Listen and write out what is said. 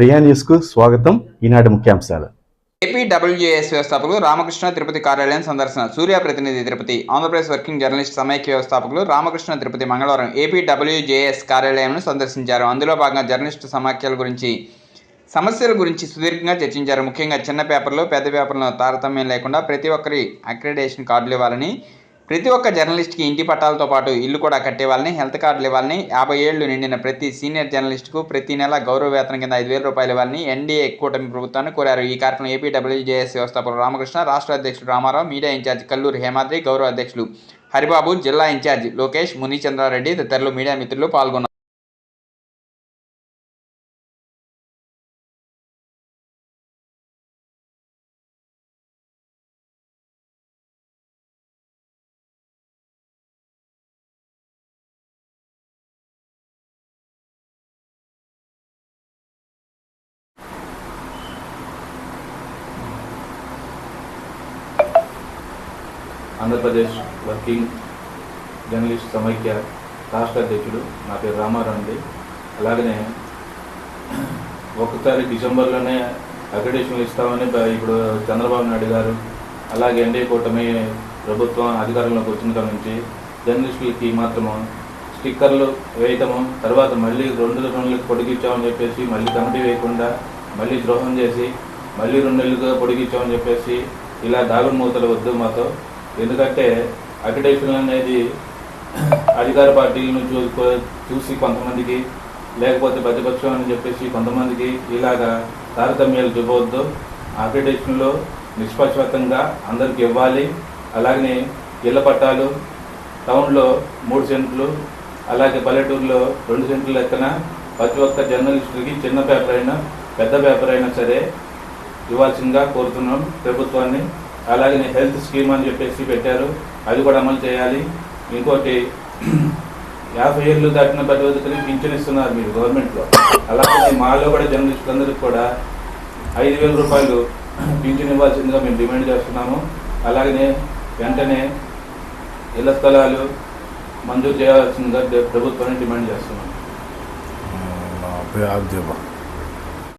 ప్రియా న్యూస్కు స్వాగతం. ఈనాటి ముఖ్యాంశాలు. ఏపీ డబ్ల్యూజేఎస్ వ్యవస్థాపకులు రామకృష్ణ తిరుపతి కార్యాలయం సందర్శన సూర్య ప్రతినిధి తిరుపతి ఆంధ్రప్రదేశ్ వర్కింగ్ జర్నలిస్ట్ సమైక్య వ్యవస్థాపకులు రామకృష్ణ తిరుపతి మంగళవారం ఏపీ డబ్ల్యూజేఎస్ కార్యాలయంను సందర్శించారు. అందులో భాగంగా జర్నలిస్టు సమాఖ్యల గురించి సమస్యల గురించి సుదీర్ఘంగా చర్చించారు. ముఖ్యంగా చిన్న పేపర్లు పెద్ద పేపర్లను తారతమ్యం లేకుండా ప్రతి ఒక్కరి అక్రిడేషన్ కార్డులు ఇవ్వాలని ప్రతి ఒక్క జర్నలిస్ట్కి ఇంటి పట్టాలతో పాటు ఇల్లు కూడా కట్టేవాళ్ళని హెల్త్ కార్డులు ఇవ్వాలని యాభై ఏళ్ళు నిండిన ప్రతి సీనియర్ జర్నలిస్టుకు ప్రతి నెల గౌరవ వేతనం కింద ఐదు వేల రూపాయలు ఇవ్వాలని ఎన్డీఏ కూటమి ప్రభుత్వాన్ని కోరారు. ఈ కార్యక్రమం ఏపీడబ్ల్యూజేఎస్ వ్యవస్థాపకులు రామకృష్ణ రాష్ట్ర అధ్యక్షుడు Ramarao media in charge Kalluru Hemadri గౌరవ అధ్యక్షులు హరిబాబు జిల్లా ఇన్ఛార్జ్ లోకేష్ మునిచంద్రారెడ్డి తదితరులు మీడియా మిత్రులు పాల్గొన్నారు. ఆంధ్రప్రదేశ్ వర్కింగ్ జర్నలిస్ట్ సమైక్య రాష్ట్ర అధ్యక్షుడు నా పేరు రామారావు అండి. అలాగనే ఒకసారి డిసెంబర్లోనే అక్రిడేషన్లు ఇస్తామని ఇప్పుడు చంద్రబాబు నాయుడు గారు అలాగే ఎన్డీఏ కూటమి ప్రభుత్వం అధికారంలోకి వచ్చిన కాడ నుంచి జర్నలిస్టులకి మాత్రము స్టిక్కర్లు వేయటము తర్వాత మళ్ళీ రెండు నెలలకు పొడిగించామని చెప్పేసి మళ్ళీ కమిటీ వేయకుండా మళ్ళీ ద్రోహం చేసి మళ్ళీ రెండు నెలలుగా పొడిగించామని చెప్పేసి ఇలా దాగుడు మూతలు వద్దు మాతో. ఎందుకంటే అక్రిడేషన్ అనేది అధికార పార్టీలను చూ చూసి కొంతమందికి లేకపోతే ప్రతిపక్షం అని చెప్పేసి కొంతమందికి ఇలాగా తారతమ్యాలు చూపవద్దు. అక్రిడేషన్లో నిష్పక్షపాతంగా అందరికి ఇవ్వాలి. అలాగనే ఇళ్ళ పట్టాలు టౌన్లో మూడు సెంట్లు అలాగే పల్లెటూరులో రెండు సెంట్లు లెక్కన ప్రతి ఒక్క జర్నలిస్టులకి చిన్న పేపర్ అయినా పెద్ద పేపర్ అయినా సరే ఇవ్వాల్సిందిగా కోరుతున్నాం ప్రభుత్వాన్ని. అలాగే హెల్త్ స్కీమ్ అని చెప్పేసి పెట్టారు. అది కూడా అమలు చేయాలి. ఇంకోటి యాభై ఏళ్ళు దాటిన ప్రతి పింఛన్ ఇస్తున్నారు మీరు గవర్నమెంట్లో అలాగే మాలో కూడా జర్నలిస్టులందరికీ కూడా ఐదు వేల రూపాయలు పింఛన్ ఇవ్వాల్సిందిగా మేము డిమాండ్ చేస్తున్నాము. అలాగనే వెంటనే ఇళ్ళ స్థలాలు మంజూరు చేయాల్సిందిగా ప్రభుత్వాన్ని డిమాండ్ చేస్తున్నాము.